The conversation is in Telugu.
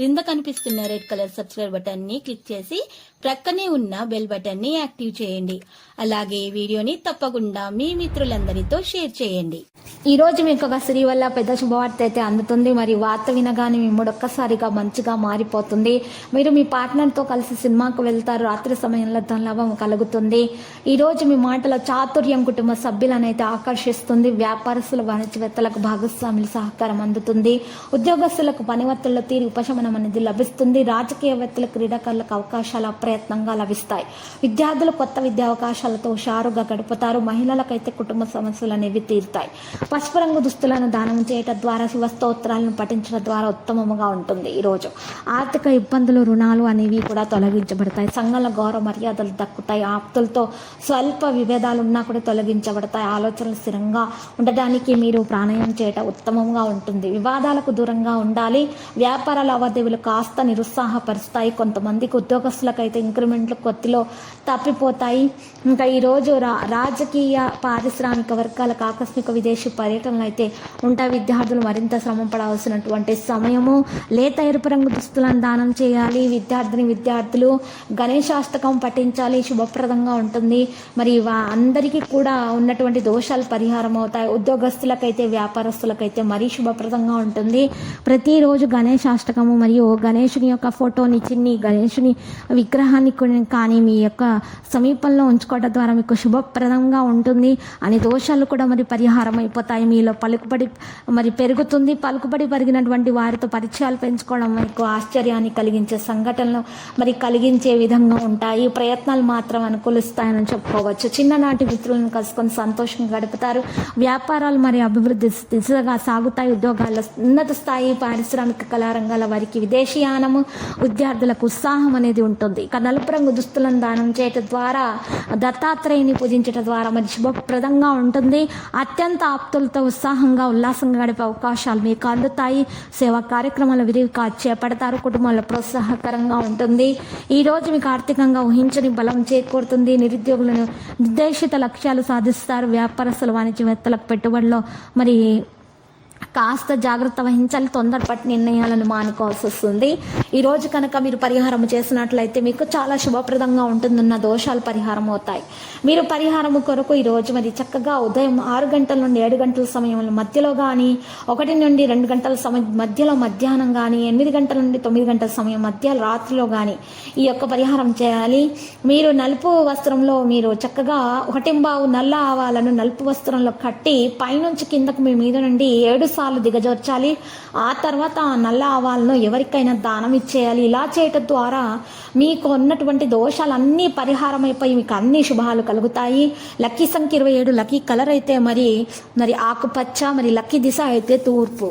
క్రింద కనిపిస్తున్న రెడ్ కలర్ సబ్స్క్రైబ్ బటన్ని క్లిక్ చేసి ప్రక్కనే ఉన్న బెల్ బటన్ని యాక్టివ్ చేయండి. అలాగే ఈ వీడియోని తప్పకుండా మీ మిత్రులందరితో షేర్ చేయండి. ఈ రోజు మీకు ఒక స్త్రీ వల్ల పెద్ద శుభవార్త అయితే అందుతుంది. మరి వార్త వినగానే మీ మూడొక్కసారిగా మంచిగా మారిపోతుంది. మీరు మీ పార్ట్నర్తో కలిసి సినిమాకు వెళ్తారు. రాత్రి సమయంలో ధనలాభం కలుగుతుంది. ఈ రోజు మీ మాటల చాతుర్యం కుటుంబ సభ్యులను అయితే ఆకర్షిస్తుంది. వ్యాపారస్తుల వాణిజ్యవేత్తలకు భాగస్వాముల సహకారం అందుతుంది. ఉద్యోగస్తులకు పనివర్తుల తీరి ఉపశమనం అనేది లభిస్తుంది. రాజకీయవేత్తలు క్రీడాకారులకు అవకాశాలు అప్రయత్నంగా లభిస్తాయి. విద్యార్థులు కొత్త విద్యా అవకాశాలతో హుషారుగా గడుపుతారు. మహిళలకైతే కుటుంబ సమస్యలు అనేవి తీరుతాయి. పసుపు రంగు దుస్తులను దానం చేయటం ద్వారా శివ స్తోత్రాలను పఠించడం ద్వారా ఉత్తమముగా ఉంటుంది ఈరోజు ఆర్థిక ఇబ్బందులు రుణాలు అనేవి కూడా తొలగించబడతాయి. సంఘంలో గౌరవ మర్యాదలు దక్కుతాయి. ఆప్తులతో స్వల్ప విభేదాలు ఉన్నా కూడా తొలగించబడతాయి. ఆలోచనలు స్థిరంగా ఉండడానికి మీరు ప్రాణాయామం చేయటం ఉత్తమంగా ఉంటుంది. వివాదాలకు దూరంగా ఉండాలి. వ్యాపార లావాదేవీలు కాస్త నిరుత్సాహపరుస్తాయి. కొంతమందికి ఉద్యోగస్తులకైతే ఇంక్రిమెంట్లు కొద్దిలో తప్పిపోతాయి. ఇంకా ఈరోజు రా రాజకీయ పారిశ్రామిక వర్గాలకు ఆకస్మిక విదేశీ పర్యటనలు అయితే ఉంటాయి. విద్యార్థులు మరింత శ్రమ పడాల్సినటువంటి సమయము లేత ఎరుపు రంగు దుస్తులను దానం చేయాలి. విద్యార్థిని విద్యార్థులు గణేశాష్టకం పఠించాలి. శుభప్రదంగా ఉంటుంది. మరి అందరికీ కూడా ఉన్నటువంటి దోషాలు పరిహారం అవుతాయి. ఉద్యోగస్తులకైతే వ్యాపారస్తులకైతే మరీ శుభప్రదంగా ఉంటుంది. ప్రతిరోజు గణేశాష్టకము మరియు గణేషుని యొక్క ఫోటోని చిన్ని గణేషుని విగ్రహాన్ని కానీ మీ యొక్క సమీపంలో ఉంచుకోవడం ద్వారా మీకు శుభప్రదంగా ఉంటుంది. అని దోషాలు కూడా మరి పరిహారం అయిపోతాయి. మీలో పలుకుబడి మరి పెరుగుతుంది. పలుకుబడి పెరిగినటువంటి వారితో పరిచయాలు పెంచుకోవడం మీకు ఆశ్చర్యాన్ని కలిగించే సంఘటనలు మరి కలిగించే విధంగా ఉంటాయి. ప్రయత్నాలు మాత్రం అనుకూలిస్తాయని చెప్పుకోవచ్చు. చిన్ననాటి మిత్రులను కలుసుకొని సంతోషంగా గడుపుతారు. వ్యాపారాలు మరి అభివృద్ధి దిశగా సాగుతాయి. ఉద్యోగాల్లో ఉన్నత స్థాయి పారిశ్రామిక కళారంగాల వారికి విదేశీయానము విద్యార్థులకు ఉత్సాహం అనేది ఉంటుంది. ఇక నలుపు రంగు దుస్తులను దానం చేయటం ద్వారా దత్తాత్రేయుని పూజించడం ద్వారా మరి శుభప్రదంగా ఉంటుంది. అత్యంత ఆప్తులతో ఉత్సాహంగా ఉల్లాసంగా గడిపే అవకాశాలు మీకు అందుతాయి. సేవా కార్యక్రమాలు విరివిగా చేపడతారు. కుటుంబంలో ప్రోత్సాహకరంగా ఉంటుంది. ఈ రోజు మీకు ఆర్థికంగా ఊహించని బలం చేకూరుతుంది. నిరుద్యోగులను నిర్దేశిత లక్ష్యాలు సాధిస్తారు. వ్యాపారస్తులు వాణిజ్యవేత్తలకు పెట్టుబడిలో మరి కాస్త జాగ్రత్త వహించాలి తొందరపాటి నిర్ణయాలను మానుకోవాల్సి వస్తుంది. ఈరోజు కనుక మీరు పరిహారం చేసినట్లయితే మీకు చాలా శుభప్రదంగా ఉంటుందన్న దోషాలు పరిహారం అవుతాయి. మీరు పరిహారం కొరకు ఈ రోజు మరి చక్కగా ఉదయం ఆరు గంటల నుండి ఏడు గంటల సమయంలో మధ్యలో కానీ ఒకటి నుండి రెండు గంటల సమయం మధ్యలో మధ్యాహ్నం కానీ ఎనిమిది గంటల నుండి తొమ్మిది గంటల సమయం మధ్య రాత్రిలో కానీ ఈ యొక్క పరిహారం చేయాలి. మీరు నలుపు వస్త్రంలో మీరు చక్కగా ఒకటింబావు నల్ల ఆవాలను నలుపు వస్త్రంలో కట్టి పైనుంచి కిందకు మీ మీద నుండి ఏడు సార్లు దిగజార్చాలి. ఆ తర్వాత ఆ నల్ల ఆవాలను ఎవరికైనా దానం ఇచ్చేయాలి. ఇలా చేయటం ద్వారా మీకు ఉన్నటువంటి దోషాలన్నీ పరిహారం అయిపోయి మీకు అన్ని శుభాలు కలుగుతాయి. లక్కీ సంఖ్య ఇరవై ఏడు లక్కీ కలర్ అయితే మరి మరి ఆకుపచ్చ మరి లక్కీ దిశ అయితే తూర్పు.